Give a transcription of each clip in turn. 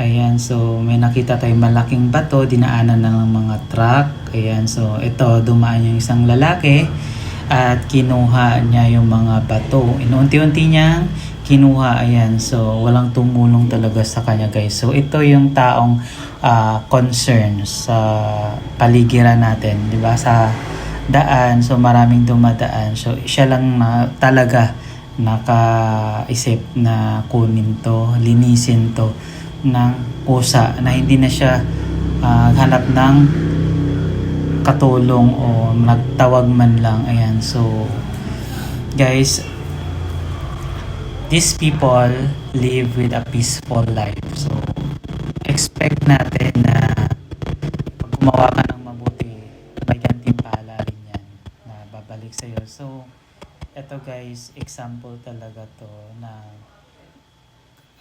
Ayan, so may nakita tayong malaking bato, dinaanan na ng mga truck. Ayan, so ito, dumaan yung isang lalaki at kinuha niya yung mga bato. Inunti-unti niyang kinuha, ayan. So, walang tumulong talaga sa kanya, guys. So, ito yung taong ah, concern sa paligiran natin, di ba? Sa daan, so maraming dumadaan. So, siya lang na talaga nakaisip na kunin to, linisin to ng kusa na hindi na siya ah, hanap ng katulong o nagtawag man lang. Ayan, so guys, these people live with a peaceful life. So, expect natin na pag gumawa ka ng mabuti, may gantimpala rin yan na babalik sa'yo. So, eto guys, example talaga to na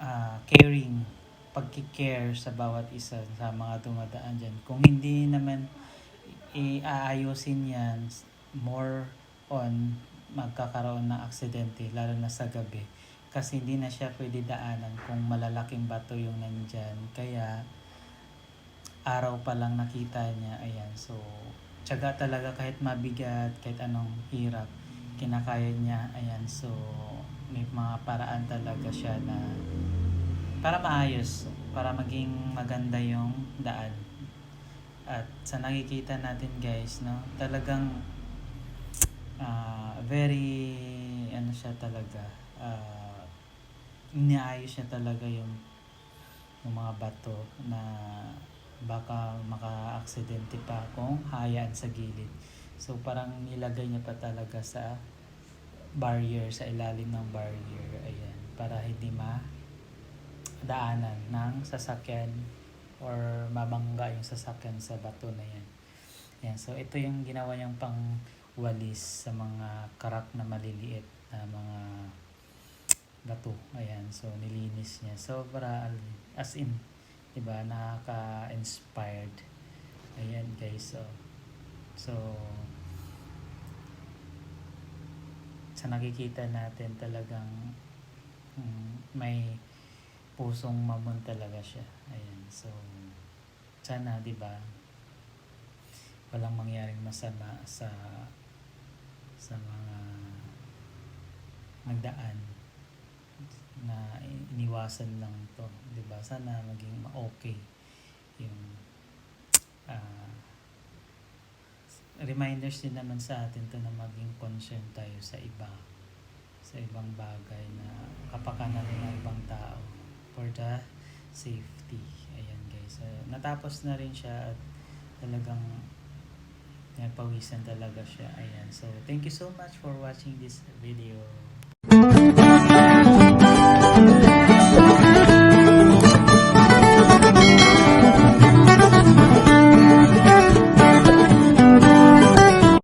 ah, caring, pagkikare sa bawat isa sa mga dumadaan dyan. Kung hindi naman iaayusin yan, more on magkakaroon ng aksidente, lalo na sa gabi. Kasi hindi na siya pwede daanan kung malalaking bato yung nandyan. Kaya, araw pa lang nakita niya, ayan. So, tiyaga talaga kahit mabigat, kahit anong hirap, kinakaya niya, ayan. So, may mga paraan talaga siya na para maayos, para maging maganda yung daan. At sa nakikita natin guys, no, talagang ah, very ano siya talaga, ah, iniayos niya talaga yung yung mga bato na baka maka-aksidente pa kung hayaan sa gilid. So parang nilagay niya pa talaga sa barrier, sa ilalim ng barrier, ayan, para hindi ma daanan ng sasakyan or mabangga yung sasakyan sa bato na yan. Yan, so ito yung ginawa niyang pang walis sa mga karak na maliliit na mga bato. Ayan, so nilinis niya. Sobra, as in, diba, nakaka-inspired. Ayan guys, so, so, sa nakikita natin talagang mm, may pusong mamon talaga siya. Ayan. So, sana, di ba, walang mangyaring masama sa sa mga nagdaan na iniwasan lang to, 'di ba? Sana maging ma-okay yung ah, reminders din naman sa atin to na maging concern tayo sa iba sa ibang bagay na kapakanan ng ibang tao for the safety. Ayan guys. Uh, natapos na rin siya at talagang napawisan talaga siya. Ayan. So, thank you so much for watching this video.